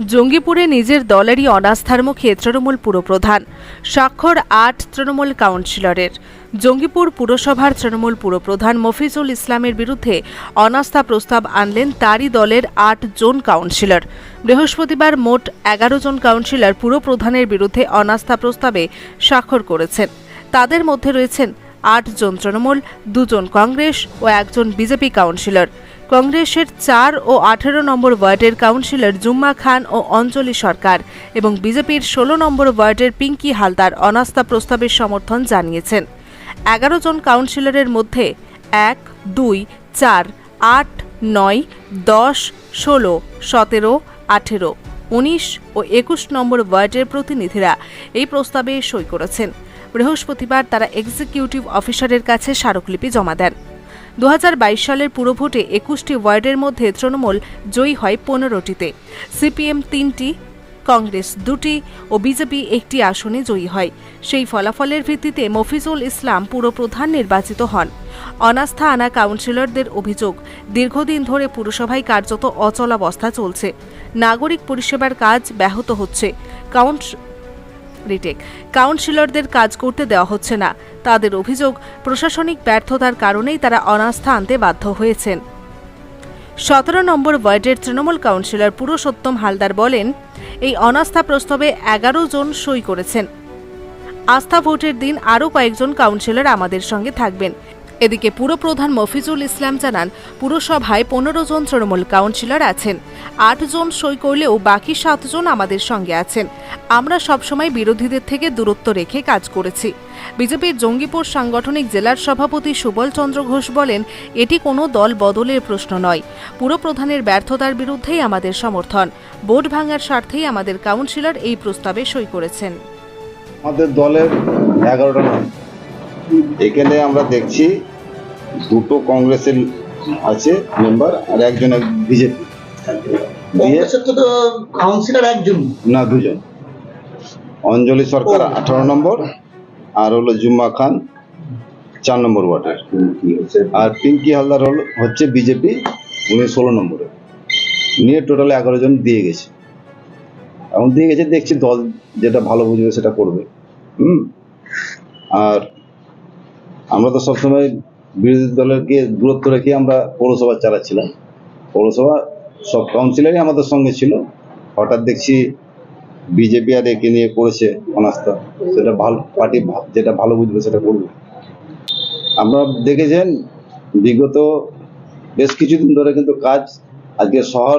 জঙ্গিপুরে নিজের দলেরই অনাস্থার মুখে তৃণমূল পুরপ্রধান। স্বাক্ষর আট তৃণমূল কাউন্সিলরের। জঙ্গিপুর পুরসভার তৃণমূল পুরপ্রধান মফিজুল ইসলামের বিরুদ্ধে অনাস্থা প্রস্তাব আনলেন তারই দলের আট জন কাউন্সিলর। বৃহস্পতিবার মোট এগারো জন কাউন্সিলর পুরপ্রধানের বিরুদ্ধে অনাস্থা প্রস্তাবে স্বাক্ষর করেছেন। তাদের মধ্যে রয়েছেন আট জন তৃণমূল, দুজন কংগ্রেস ও একজন বিজেপি কাউন্সিলর। কংগ্রেসের চার ও আঠেরো নম্বর ওয়ার্ডের কাউন্সিলর জুম্মা খান ও অঞ্জলি সরকার এবং বিজেপির ষোলো নম্বর ওয়ার্ডের পিঙ্কি হালদার অনাস্থা প্রস্তাবের সমর্থন জানিয়েছেন। এগারো জন কাউন্সিলরের মধ্যে এক, দুই, চার, আট, নয়, দশ, ষোলো, সতেরো, আঠেরো, উনিশ ও একুশ নম্বর ওয়ার্ডের প্রতিনিধিরা এই প্রস্তাবে সই করেছেন। বৃহস্পতিবার তারা এক্সিকিউটিভ অফিসারের কাছে স্মারকলিপি জমা দেন। দু হাজার বাইশ সালের পুরভোটে একুশটি ওয়ার্ডের মধ্যে তৃণমূল জয়ী হয় পনেরোটিতে। সিপিএম তিনটি, কংগ্রেস দুটি ও বিজেপি একটি আসনে জয়ী হয়। সেই ফলাফলের ভিত্তিতে মফিজুল ইসলাম পুরপ্রধান নির্বাচিত হন। অনাস্থা আনা কাউন্সিলরদের অভিযোগ, দীর্ঘদিন ধরে পুরসভায় কার্যত অচলাবস্থা চলছে। নাগরিক পরিষেবার কাজ ব্যাহত হচ্ছে। কাউন্ট রিটেক কাউন্সিলরদের কাজ করতে দেওয়া হচ্ছে না। তাদের অভিযোগ, প্রশাসনিক ব্যর্থতার কারণেই তারা অনাস্থা আনতে বাধ্য হয়েছেন। সতেরো নম্বর ওয়ার্ডের তৃণমূল কাউন্সিলর পুরুষোত্তম হালদার বলেন, এই অনাস্থা প্রস্তাবে এগারো জন সই করেছেন। আস্থা ভোটের দিন আরও কয়েকজন কাউন্সিলর আমাদের সঙ্গে থাকবেন। এদিকে পুরপ্রধান মফিজুল ইসলাম জানান, পুরসভায় পনেরো জন তৃণমূল কাউন্সিলর আছেন। আট জন সই করলেও বাকি সাতজন আমাদের সঙ্গে আছেন। আমরা সবসময় বিরোধীদের থেকে দূরত্ব রেখে কাজ করেছি। বিজেপির জঙ্গিপুর সাংগঠনিক জেলার সভাপতি সুবল চন্দ্র ঘোষ বলেন, এটি কোনো দল বদলের প্রশ্ন নয়। পুরপ্রধানের ব্যর্থতার বিরুদ্ধেই আমাদের সমর্থন। ভোট ভাঙার স্বার্থেই আমাদের কাউন্সিলর এই প্রস্তাবে সই করেছেন। আমাদের দলের এগারোটা এখানে আমরা দেখছি দুটো কংগ্রেসের আছে মেম্বার আর একজন বিজেপি। কংগ্রেসের তো তো কাউন্সিলর একজন। না দুজন। অঞ্জলি সরকার আঠারো নম্বর আর হলো জুম্মা খান চার নম্বর ওয়ার্ডের। আর পিঙ্কি হালদার হলো হচ্ছে বিজেপি উনি ষোলো নম্বরে। নিয়ে টোটাল এগারো জন দিয়ে গেছে। এখন দিয়ে গেছে দেখছি দল যেটা ভালো বুঝবে সেটা করবে। হুম? আর আমরা তো সবসময় বিরোধী দলেরকে দূরত্ব রেখে আমরা পৌরসভা চালাচ্ছিলাম। পৌরসভা সব কাউন্সিলারই আমাদের সঙ্গে ছিল। হঠাৎ দেখছি বিজেপি আর একে নিয়ে করেছে অনাস্থা। সেটা ভালো পার্টি যেটা ভালো বুঝবে সেটা করবে। আমরা দেখেছেন বিগত বেশ কিছুদিন ধরে কিন্তু কাজ আজকে শহর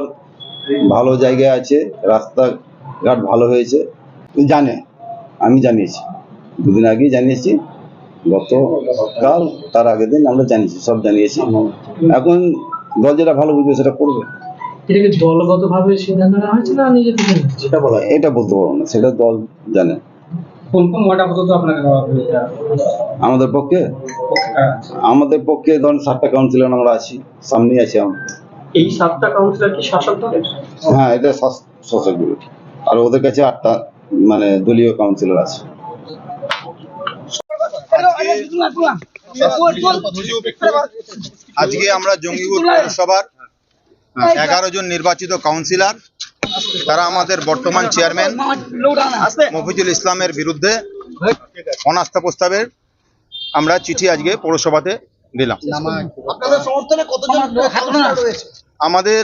ভালো জায়গায় আছে, রাস্তাঘাট ভালো হয়েছে। জানে আমি জানিয়েছি। দুদিন আগেই জানিয়েছি। গতকাল তার আগের দিন আমরা জানিয়েছি সব জানিয়েছি। এখন দল যেটা ভালো বুঝবে সেটা করবে। এটা কি দলগত সিদ্ধান্ত নেওয়া হয়েছে না নিজে থেকে সেটা বলা এটা বলতে পারব না সেটা দল জানে। কোন কোন ওয়ার্ড আপাতত আপনাকে দেওয়া হবে এটা? আমাদের পক্ষে? আমাদের পক্ষে ধরুন সাতটা কাউন্সিলর আমরা আছি সামনেই আছি আমরা। এই সাতটা কাউন্সিলর কি শাসক দলের? হ্যাঁ এটা শাসক। আর ওদের কাছে আটটা মানে দলীয় কাউন্সিলর আছে। আজকে আমরা জঙ্গিপুর পৌরসভার এগারো জন নির্বাচিত কাউন্সিলর তারা আমাদের বর্তমান চেয়ারম্যান মফিজুল ইসলামের বিরুদ্ধে অনাস্থা প্রস্তাবের আমরা চিঠি আজকে পৌরসভাতে দিলাম। আপনাদের সমর্থনে কতজন কাউন্সিলর রয়েছে? আমাদের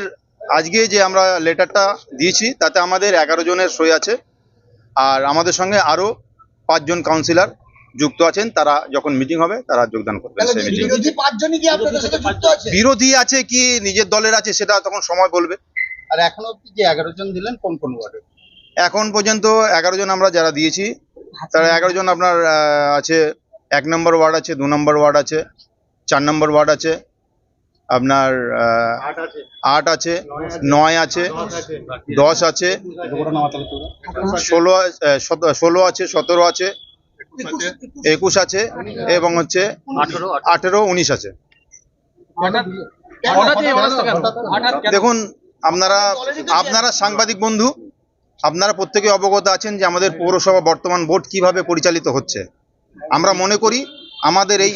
আজকে যে আমরা লেটারটা দিয়েছি তাতে আমাদের এগারো জনের সই আছে আর আমাদের সঙ্গে আরও পাঁচজন কাউন্সিলর যুক্ত আছেন তারা যখন মিটিং হবে তারা যোগদান করবেন তাহলে সেই মিটিং বিরোধী কি আপনাদের সাথে যুক্ত আছে? বিরোধী আছে কি নিজের দলের আছে সেটা তখন সময় বলবে। আর এখন অব্দি যে এগারো জন দিলেন কোন কোন ওয়ার্ডে? এখন পর্যন্ত এগারো জন আমরা যারা দিয়েছি তারা এগারো জন আপনার আছে। এক নম্বর ওয়ার্ড আছে দু নম্বর ওয়ার্ড আছে চার নম্বর ওয়ার্ড আছে আপনার আট আছে। নয় আছে। দশ আছে। ষোলো আহ, ষোলো আছে সতেরো আছে একুশ আছে? এবং হচ্ছে আঠেরো উনিশ আছে। দেখুন আপনারা আপনারা সাংবাদিক বন্ধু আপনারা প্রত্যেকে অবগত আছেন যে আমাদের পৌরসভা বর্তমান বোর্ড কীভাবে পরিচালিত হচ্ছে। আমরা মনে করি আমাদের এই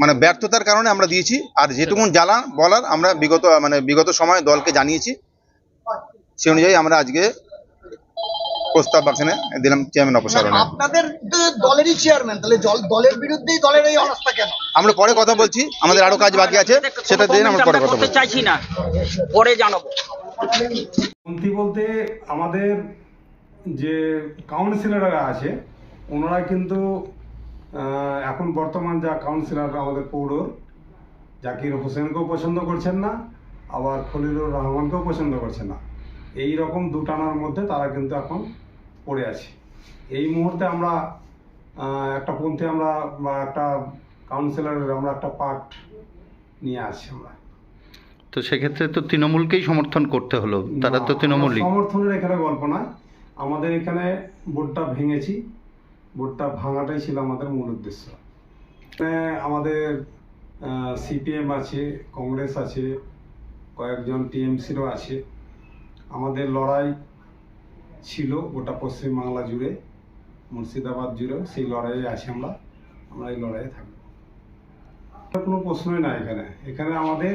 মানে ব্যর্থতার কারণে আমরা দিয়েছি আর যেটুকুন জ্বালা বলার আমরা বিগত মানে বিগত সময়ে দলকে জানিয়েছি। সে অনুযায়ী আমরা আজকে প্রস্তাব বাক্সনে দিলাম চেয়ারম্যান অপসারণে। আপনাদের দলেরই চেয়ারম্যান তাহলে দলের বিরুদ্ধেই দলের এই অনাস্থা কেন? আমরা পরে কথা বলছি আমাদের আরও কাজ বাকি আছে সেটা দিন আমরা পরে কথা বলছি। চাইছি না পরে জানাব। মন্ত্রী বলতে আমাদের যে কাউন্সিলররা আছে ওনারা কিন্তু আহ, এখন বর্তমান যা কাউন্সিলর আমাদের পৌরর জাকির হোসেনকেও পছন্দ করছেন না আবার খলিলুর রহমানকেও পছন্দ করছেন না। এই রকম দুটানার মধ্যে তারা কিন্তু এখন পড়ে আছে। এই মুহূর্তে আমরা একটা পন্থী আমরা বা একটা কাউন্সিলরের আমরা একটা পার্ট নিয়ে আসছি আমরা। তো সেক্ষেত্রে তো তৃণমূলকেই সমর্থন করতে হলো। তারা তো না, আমার সমর্থনের এখানে গল্প নয়। আমাদের এখানে বোর্ডটা ভেঙেছি। বোর্ডটা ভাঙাটাই ছিল আমাদের মূল উদ্দেশ্য। আমাদের সিপিএম আছে কংগ্রেস আছে কয়েকজন টিএমসিরও আছে। আমাদের লড়াই ছিল গোটা পশ্চিমবাংলা জুড়ে মুর্শিদাবাদ জুড়ে সেই লড়াইয়ে আছি আমরা আমরা এই লড়াইয়ে থাকব। কোনো প্রশ্নই না এখানে। এখানে আমাদের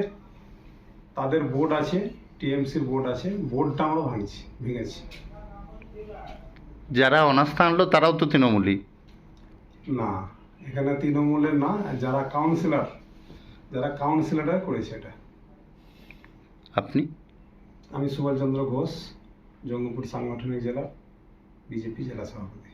তাদের বোর্ড আছে টিএমসির বোর্ড আছে বোর্ডটা আমরা ভাঙছি ভেঙেছি। যারা অনাস্থা আনলো তারাও তো তৃণমূলই। না এখানে তৃণমূলের না যারা কাউন্সিলর যারা কাউন্সিলররা করেছে এটা। আপনি? আমি সুভাষচন্দ্র ঘোষ। জঙ্গিপুর সাংগঠনিক জেলা বিজেপি জেলা সভাপতি।